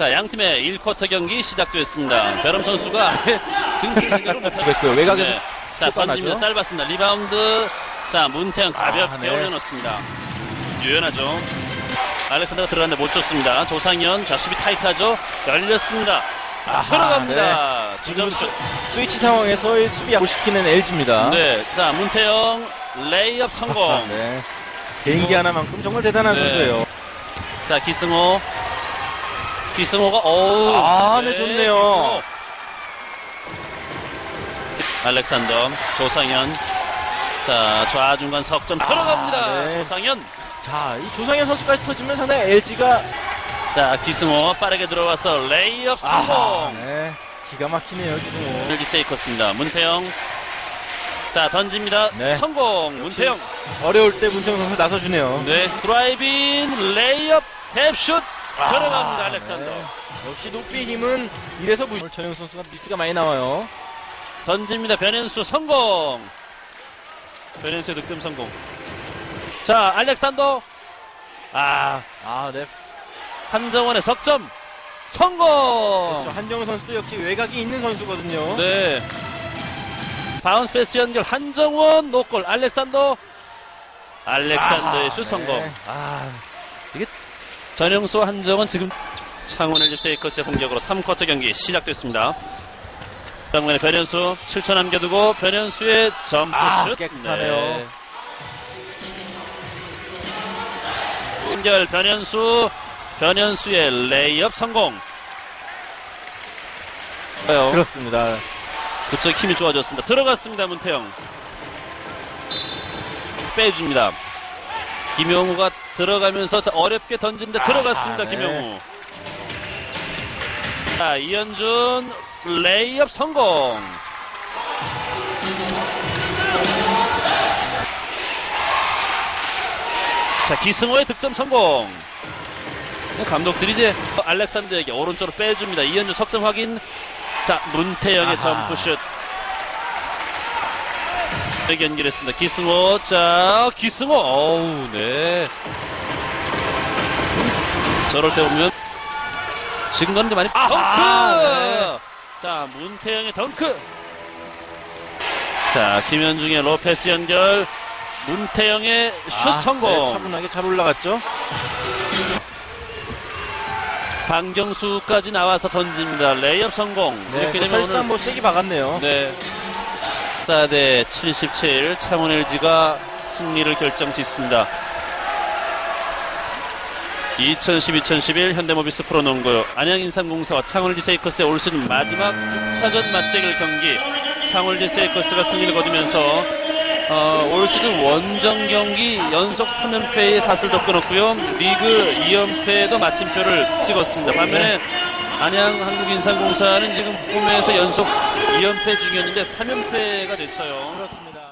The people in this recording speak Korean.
자, 양 팀의 1쿼터 경기 시작됐습니다. 베럼 선수가 승승승결을 못하고 됐고요. 외곽에서 네. 자. 하나죠. 짧았습니다. 리바운드. 자, 문태영 가볍게 아, 네. 올려놓습니다. 유연하죠. 알렉산더가 들어갔는데 못 줬습니다. 조상현, 자, 수비 타이트하죠. 열렸습니다. 자, 아하, 들어갑니다. 지금 지금 슛. 스위치 상황에서의 수비 약시키는 LG입니다. 네. 자, 문태영, 레이업 성공. 네. 개인기 하나만큼 정말 대단한 네. 선수예요. 자, 기승호. 기승호가, 어우. 아, 네, 좋네요. 기승호. 알렉산더, 조상현. 자, 좌중간 석점 아, 들어갑니다. 네. 조상현. 자, 이 조상현 선수까지 터지면 상당히 LG가 자, 기승호 빠르게 들어와서 레이업 성공. 네. 기가 막히네요, 지금. LG 세이커스입니다. 문태영. 자, 던집니다. 네. 성공. 문태영. 어려울 때 문태영 선수 나서주네요. 네, 드라이빙, 레이업, 탭슛. 아, 들어갑니다, 알렉산더. 네. 역시 높이 힘은 이래서 무... 오늘 전영 선수가 미스가 많이 나와요. 던집니다. 변현수 성공. 변현수의 득점 성공. 자, 알렉산더. 아, 아, 네. 한정원의 석점. 성공. 그렇죠. 한정우 선수도 역시 외곽이 있는 선수거든요. 네. 바운스 패스 연결 한정원 노골 알렉산더. 알렉산더의 아, 슛 네. 성공. 아, 이게 전영수 한정원 지금 창원 LG 세이커스의 공격으로 3쿼터 경기 시작됐습니다. 당면에 변현수 7초 남겨두고 변현수의 점프슛 아, 깨끗하네요. 연결 변현수 변현수의 레이업 성공. 요 그렇습니다. 그쪽 힘이 좋아졌습니다. 들어갔습니다, 문태영. 빼줍니다. 김용우가 들어가면서 자, 어렵게 던집니다. 아, 들어갔습니다, 네. 김용우. 자, 이현준 레이업 성공. 자, 기승호의 득점 성공. 감독들이 이제 알렉산더에게 오른쪽으로 빼줍니다. 이현준 석점 확인. 자, 문태영의 아하. 점프슛. 여기 연결했습니다. 기승호. 자, 기승호. 어우, 네. 저럴 때 보면 지금 가는데 많이 아하, 덩크! 네. 자, 문태영의 덩크. 자, 김현중의 로페스 연결. 문태영의 슛 아, 성공. 네, 차분하게 잘 올라갔죠. 방경수까지 나와서 던집니다. 레이업 성공. 네, 이렇게 되면 사실상 오늘 뭐 세게 박았네요. 네. 사대 77 창원 LG가 승리를 결정 짓습니다. 2010-2011 현대모비스 프로농구 안양인삼공사와 창원LG 세이커스의 올 시즌 마지막 6차전 맞대결 경기 창원LG 세이커스가 승리를 거두면서 어, 올 시즌 원정 경기 연속 3연패의 사슬도 끊었고요. 리그 2연패도 마침표를 찍었습니다. 반면에 안양 한국인삼공사는 지금 홈에서 연속 2연패 중이었는데 3연패가 됐어요. 그렇습니다.